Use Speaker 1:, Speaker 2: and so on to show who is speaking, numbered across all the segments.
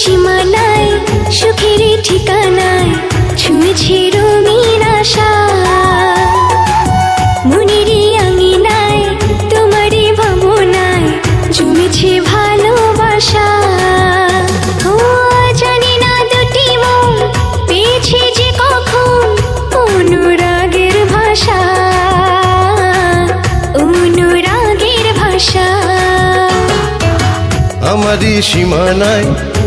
Speaker 1: সীমানায় সুখের ঠিকানায় ছুঁয়েছি রঙিন আশা। মনেরই আঙিনায় তোমারই ভাবনায় জমেছে ভালোবাসা। অনুরাগের ভাষা অনুরাগের ভাষা।
Speaker 2: আমারই সীমানায়,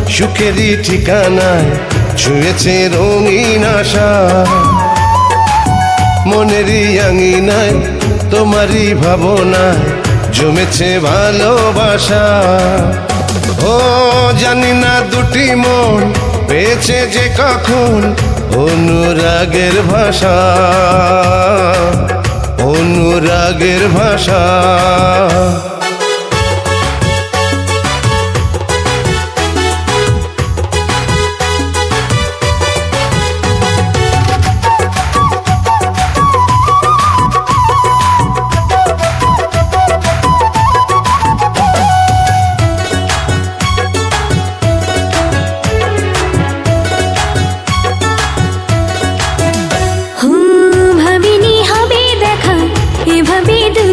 Speaker 2: সুখেরই ঠিকানায় ছুঁয়েছে রঙিন আশা। মনেরই আঙিনায়, তোমারই ভাবনায় জমেছে ভালোবাসা। ও, জানি না দুটি মন পেয়েছে যে কখন অনুরাগের ভাষা। অনুরাগের ভাষা।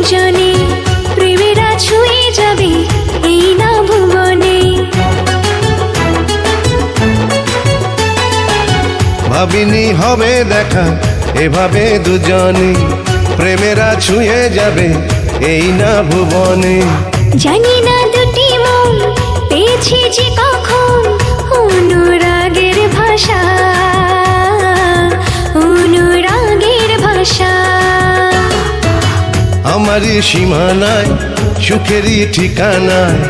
Speaker 1: দুজনে প্রেমেরা ছুঁয়ে যাবে এই না ভুবনে।
Speaker 2: ভাবিনি হবে দেখা এভাবে দুজনে প্রেমেরা ছুঁয়ে যাবে এই না ভুবনে।
Speaker 1: জানি না দুটি মন পেয়েছে যে কখন
Speaker 2: আমারই সীমানায় সুখেরই ঠিকানায়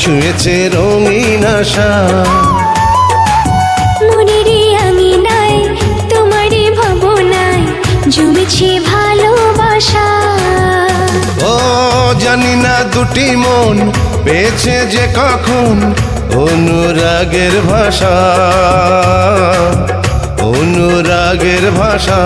Speaker 2: ছুঁয়েছে রঙিন আশা।
Speaker 1: মনের আঙিনায় তোমারই ভাবনায় জমেছে ভালোবাসা।
Speaker 2: ও জানি না দুটি মন পেয়েছে যে কখন অনুরাগের ভাষা অনুরাগের ভাষা।